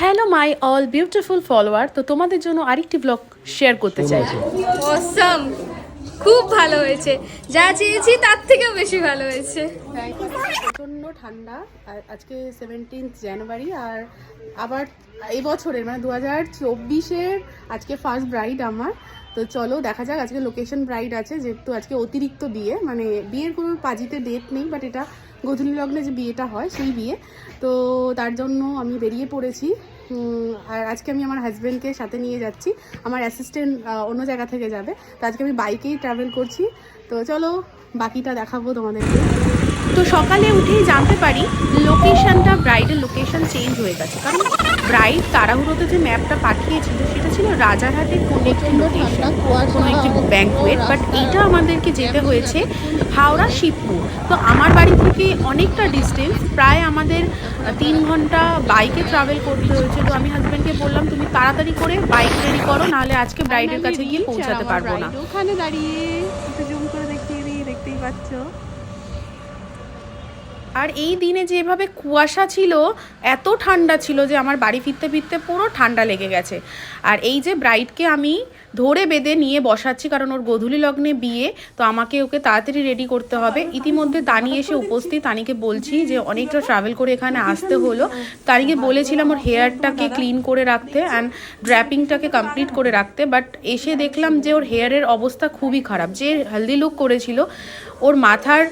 Hello my all beautiful follower তো তোমাদের জন্য আরেকটি ব্লগ শেয়ার করতে চাই। অসাম খুব ভালো হয়েছে। যা চেয়েছি তার থেকেও বেশি ভালো হয়েছে। প্রচণ্ড ঠান্ডা আর আজকে সেভেন্টিন্থ জানুয়ারি আর আবার এই বছরের মানে দু হাজার চব্বিশের আজকে ফার্স্ট ব্রাইড আমার। তো চলো দেখা যাক আজকে লোকেশন ব্রাইড আছে যেহেতু আজকে অতিরিক্ত বিয়ে মানে বিয়ের কোনো পাজিতে ডেট নেই বাট এটা গধূলি লগ্নে যে বিয়েটা হয়, সেই বিয়ে। তো তার জন্য আমি বেরিয়ে পড়েছি। আর আজকে আমি আমার হাজব্যান্ডকে সাথে নিয়ে যাচ্ছি। আমার অ্যাসিস্ট্যান্ট অন্য জায়গা থেকে যাবে। তো আজকে আমি বাইকেই ট্রাভেল করছি। তো চলো, বাকিটা দেখাবো তোমাদেরকে। তো সকালে উঠেই জানতে পারি লোকেশনটা ব্রাইডের লোকেশান চেঞ্জ হয়ে গেছে। কারণ ব্রাইড তাড়াহুড়োতে যে ম্যাপটা পাঠিয়েছিল সেটা ছিল রাজারহাটের কোনো একটি লোকেশন কোনো একটি ব্যাঙ্কুয়েট বাট এইটা আমাদেরকে যেতে হয়েছে হাওড়া শিবপুর। তো আমার বাড়ি থেকে অনেকটা ডিস্টেন্স প্রায় আমাদের তিন ঘণ্টা বাইকে ট্রাভেল করতে হয়েছে। তো আমি হাজব্যান্ডকে বললাম তুমি তাড়াতাড়ি করে বাইক রেডি করো নাহলে আজকে ব্রাইডের কাছে গিয়ে পৌঁছাতে পারব না। ওখানে দাঁড়িয়ে একটু জুম করে দেখিয়ে দিই দেখতেই পাচ্ছ? আর এই দিনে যেভাবে কুয়াশা ছিল, এত ঠান্ডা ছিল যে আমার বাড়ি ফিরতে ফিরতে পুরো ঠান্ডা লেগে গেছে। আর এই যে ব্রাইডকে আমি ধরে বেঁধে নিয়ে বসাচ্ছি, কারণ ওর গোধূলি লগ্নে বিয়ে, তো আমাকে ওকে তাড়াতাড়ি রেডি করতে হবে। ইতিমধ্যে তানি এসে উপস্থিত। তানিকে বলছি যে অনেকটা ট্রাভেল করে এখানে আসতে হলো। তানিকে বলেছিলাম ওর হেয়ারটাকে ক্লিন করে রাখতে অ্যান্ড ড্র্যাপিংটাকে কমপ্লিট করে রাখতে বাট এসে দেখলাম যে ওর হেয়ারের অবস্থা খুবই খারাপ। যে হেলদি লুক করেছিল, ওর মাথার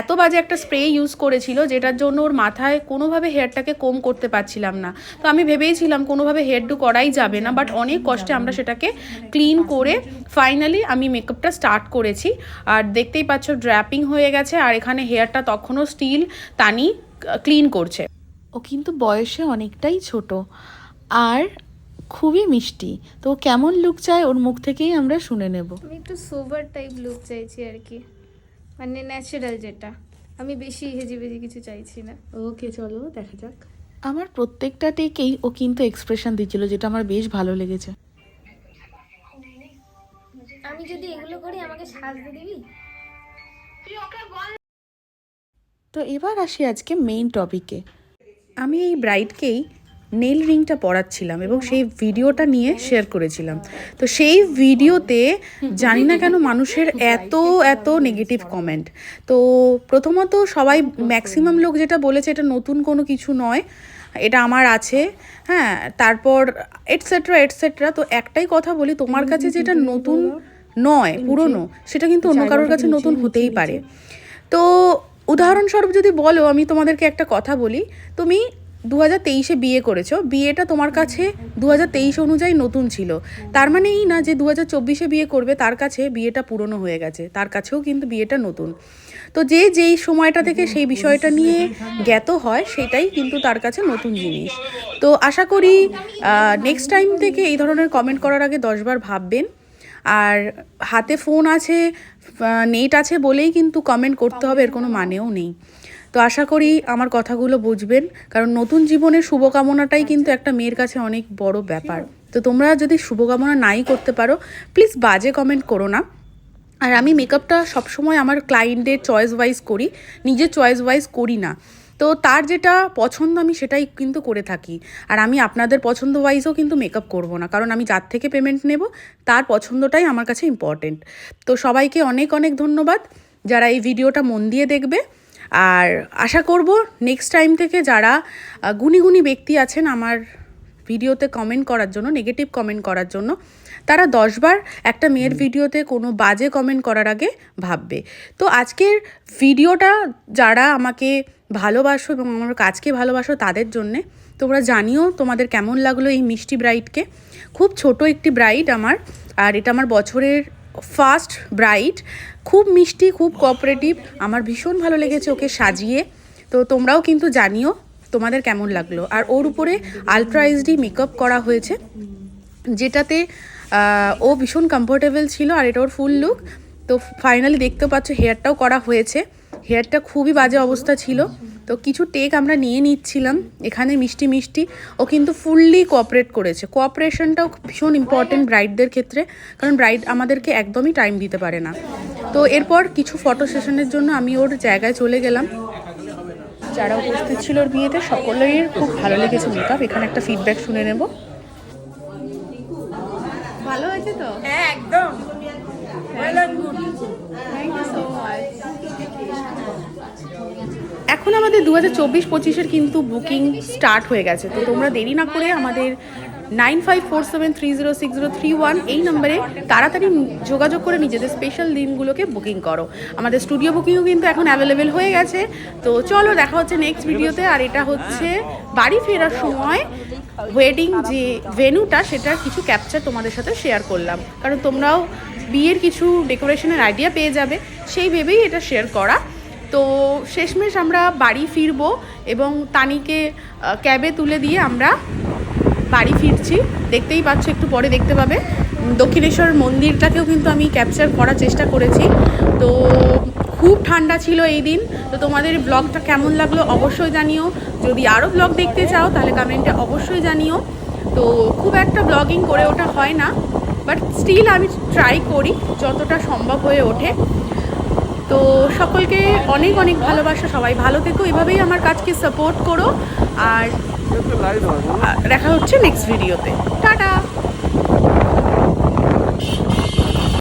এত বাজে একটা স্প্রে ইউজ করেছিল যেটার জন্য ওর মাথায় কোনোভাবে হেয়ারটাকে কম করতে পারছিলাম না। তো আমি ভেবেইছিলাম কোনোভাবে হেয়ার ডু করাই যাবে না বাট অনেক কষ্টে আমরা সেটাকে ক্লিন করে ফাইনালি আমি মেকআপটা স্টার্ট করেছি। আর দেখতেই পাচ্ছ ড্র্যাপিং হয়ে গেছে আর এখানে হেয়ারটা তখনও স্টিল তানি ক্লিন করছে। ও কিন্তু বয়সে অনেকটাই ছোট আর খুবই মিষ্টি। তো কেমন লুক চায় ওর মুখ থেকেই আমরা শুনে নেব। আমি একটু সোবার টাইপ লুক চাইছি আর কি মানে ন্যাচারাল যেটা। আমি বেশি হেজি বেজি কিছু চাইছি না। ওকে চলো দেখা যাক। আমার প্রত্যেকটা টেকেই ও কিন্তু এক্সপ্রেশন দিচ্ছিল যেটা আমার বেশ ভালো লেগেছে। আমি যদি এগুলো করি আমাকে সাজতে দিবি? তো এবার আসি আজকে মেইন টপিকে আমি এই ব্রাইডকেই নেল রিংটা পরাচ্ছিলাম এবং সেই ভিডিওটা নিয়ে শেয়ার করেছিলাম। তো সেই ভিডিওতে জানি না কেন মানুষের এত এত নেগেটিভ কমেন্ট তো প্রথমত সবাই ম্যাক্সিমাম লোক যেটা বলেছে এটা নতুন কোনো কিছু নয়, এটা আমার আছে হ্যাঁ তারপর এটসেট্রা এটসেট্রা তো একটাই কথা বলি, তোমার কাছে যেটা নতুন নয়, পুরনো, সেটা কিন্তু অন্য কারোর কাছে নতুন হতেই পারে। তো উদাহরণস্বরূপ যদি বলো, আমি তোমাদেরকে একটা কথা বলি, তুমি দু হাজার তেইশে বিয়ে করেছ। বিয়েটা তোমার কাছে দু হাজার তেইশ অনুযায়ী নতুন ছিল। তার মানে এই না যে দু হাজার চব্বিশে বিয়ে করবে, তার কাছে বিয়েটা পুরনো হয়ে গেছে। তার কাছেও কিন্তু বিয়েটা নতুন। তো যে যেই সময়টা থেকে সেই বিষয়টা নিয়ে জ্ঞাত হয়, সেটাই কিন্তু তার কাছে নতুন জিনিস। তো আশা করি নেক্সট টাইম থেকে এই ধরনের কমেন্ট করার আগে দশবার ভাববেন। আর হাতে ফোন আছে নেট আছে বলেই কিন্তু কমেন্ট করতে হবে, এর কোনো মানেও নেই। তো আশা করি আমার কথাগুলো বুঝবেন, কারণ নতুন জীবনের শুভকামনাটাই কিন্তু একটা মেয়ের কাছে অনেক বড় ব্যাপার। তো তোমরা যদি শুভকামনা নাই করতে পারো প্লিজ বাজে কমেন্ট করো না। আর আমি মেকআপটা সবসময় আমার ক্লায়েন্টের চয়েস ওয়াইজ করি, নিজের চয়েস ওয়াইজ করি না। তো তার যেটা পছন্দ আমি সেটাই কিন্তু করে থাকি। আর আমি আপনাদের পছন্দ ওয়াইজও কিন্তু মেকআপ করব না, কারণ আমি যার থেকে পেমেন্ট নেব, তার পছন্দটাই আমার কাছে ইম্পর্টেন্ট তো সবাইকে অনেক অনেক ধন্যবাদ। যারা এই ভিডিওটা মন দিয়ে দেখবে আর আশা করব নেক্সট টাইম থেকে যারা আহ, গুণী গুণী ব্যক্তি আছেন আমার ভিডিওতে কমেন্ট করার জন্য নেগেটিভ কমেন্ট করার জন্য তারা দশবার একটা মেয়ের ভিডিওতে কোনো বাজে কমেন্ট করার আগে ভাববে। তো আজকের ভিডিওটা যারা আমাকে ভালোবাসো এবং আমার কাজকে ভালোবাসো তাদের জন্যে তোমরা জানিও তোমাদের কেমন লাগল এই মিষ্টি ব্রাইডকে খুব ছোট একটি ব্রাইড আমার আর এটা আমার বছরের ফার্স্ট ব্রাইট, খুব মিষ্টি, খুব কোঅপারেটিভ আমার ভীষণ ভালো লেগেছে ওকে সাজিয়ে। তো তোমরাও কিন্তু জানিও তোমাদের কেমন লাগল। আর ওর উপরে আলট্রা এইচডি মেকআপ করা হয়েছে, যেটাতে ও ভীষণ কমফোর্টেবল ছিল আর এটা ওর ফুল লুক তো ফাইনালি দেখতে পাচ্ছ হেয়ারটাও করা হয়েছে। হেয়ারটা খুবই বাজে অবস্থা ছিল। তো কিছু টেক আমরা নিয়ে নিচ্ছিলাম। এখানে মিষ্টি মিষ্টি। ও কিন্তু ফুললি কোঅপারেট করেছে। কোঅপারেশনটাও ভীষণ ইম্পর্টেন্ট ব্রাইডদের ক্ষেত্রে। কারণ ব্রাইড আমাদেরকে একদমই টাইম দিতে পারে না। তো এরপর কিছু ফটো সেশনের জন্য আমি ওর জায়গায় চলে গেলাম। যারা উপস্থিত ছিল ওর বিয়েতে সকলের খুব ভালো লেগেছে মেকআপ এখানে একটা ফিডব্যাক শুনে নেব। ভালো হয়েছে তো? হ্যাঁ একদম। এখন আমাদের দু হাজার চব্বিশ পঁচিশের কিন্তু বুকিং স্টার্ট হয়ে গেছে। তো তোমরা দেরি না করে আমাদের nine five four seven three zero six zero three one এই নম্বরে তাড়াতাড়ি যোগাযোগ করে নিজেদের স্পেশাল দিনগুলোকে বুকিং করো। আমাদের স্টুডিও বুকিংও কিন্তু এখন অ্যাভেলেবেল হয়ে গেছে। তো চলো দেখা হচ্ছে নেক্সট ভিডিওতে আর এটা হচ্ছে বাড়ি ফেরার সময় ওয়েডিং যে ভেন্যুটা সেটার কিছু ক্যাপচার তোমাদের সাথে শেয়ার করলাম। কারণ তোমরাও বিয়ের কিছু ডেকোরেশনের আইডিয়া পেয়ে যাবে। সেই ভেবেই এটা শেয়ার করা। তো শেষমেশ আমরা বাড়ি ফিরবো এবং তানিকে ক্যাবে তুলে দিয়ে আমরা বাড়ি ফিরছি। দেখতেই পাচ্ছ, একটু পরে দেখতে পাবে। দক্ষিণেশ্বর মন্দিরটাকেও কিন্তু আমি ক্যাপচার করার চেষ্টা করেছি। তো খুব ঠান্ডা ছিল এই দিন। তো তোমাদের ব্লগটা কেমন লাগল অবশ্যই জানিও। যদি আরও ব্লগ দেখতে চাও, তাহলে কমেন্টে অবশ্যই জানিও। তো খুব একটা ব্লগিং করে ওটা হয় না। বাট স্টিল আমি ট্রাই করি, যতটা সম্ভব হয়ে ওঠে। তো সকলকে অনেক অনেক ভালোবাসা সবাই ভালো থেকো। এভাবেই আমার কাজকে সাপোর্ট করো। আর দেখা হচ্ছে নেক্সট ভিডিওতে